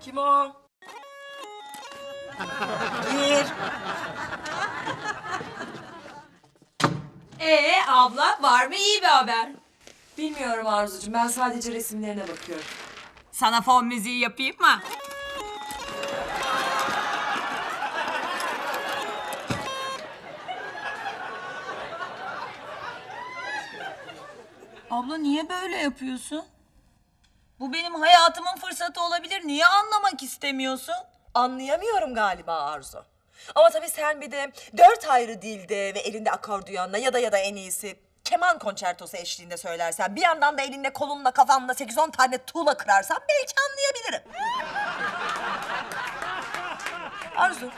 Kim o? Gir. Ee abla var mı iyi bir haber? Bilmiyorum Arzucuğum. Ben sadece resimlerine bakıyorum. Sana fon müziği yapayım mı? Abla niye böyle yapıyorsun? Bu benim hayatımın fırsatı olabilir. Niye anlamak istemiyorsun? Anlayamıyorum galiba Arzu. Ama tabii sen bir de dört ayrı dilde ve elinde akordeonla ya da ya da en iyisi keman konçertosu eşliğinde söylersen bir yandan da elinle kolunla kafanla 8-10 tane tuğla kırarsan belki anlayabilirim. Arzu,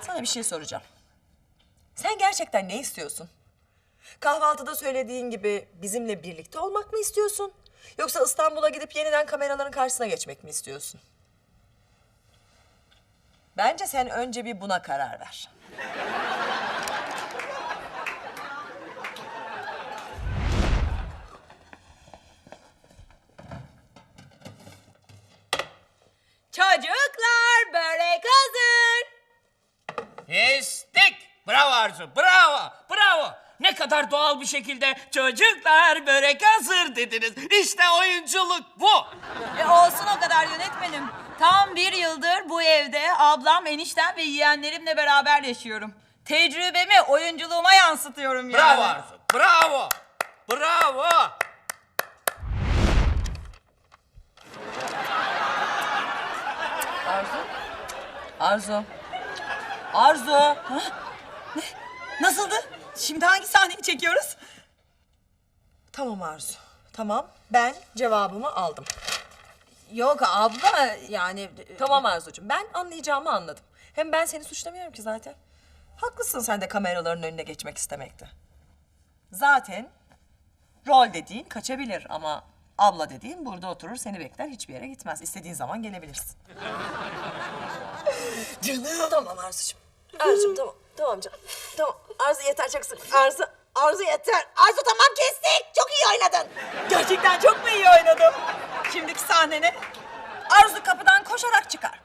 sana bir şey soracağım. Sen gerçekten ne istiyorsun? Kahvaltıda söylediğin gibi bizimle birlikte olmak mı istiyorsun? Yoksa İstanbul'a gidip yeniden kameraların karşısına geçmek mi istiyorsun? Bence sen önce bir buna karar ver. Çocuklar börek hazır. Kestik. Bravo Arzu, bravo, bravo. Ne kadar doğal bir şekilde çocuklar börek hazır dediniz. İşte oyunculuk bu. E olsun o kadar yönetmenim. Tam bir yıldır bu evde ablam, eniştem ve yeğenlerimle beraber yaşıyorum. Tecrübemi oyunculuğuma yansıtıyorum yani. Bravo Arzu, bravo, bravo. Arzu? Arzu. Arzu. Ha? Ne? Nasıldı? Şimdi hangi sahneyi çekiyoruz? Tamam Arzu. Tamam. Ben cevabımı aldım. Yok abla yani... Tamam Arzucuğum. Ben anlayacağımı anladım. Hem ben seni suçlamıyorum ki zaten. Haklısın sen de kameraların önüne geçmek istemekte. Zaten rol dediğin kaçabilir ama abla dediğin burada oturur seni bekler hiçbir yere gitmez. İstediğin zaman gelebilirsin. Canım. Tamam Arzucuğum. Arzucuğum tamam. Tamam canım. Tamam. Arzu yeter çok sık. Arzu. Arzu yeter. Arzu tamam kestik. Çok iyi oynadın. Gerçekten çok mu iyi oynadım? Şimdiki sahne ne? Arzu kapıdan koşarak çıkar.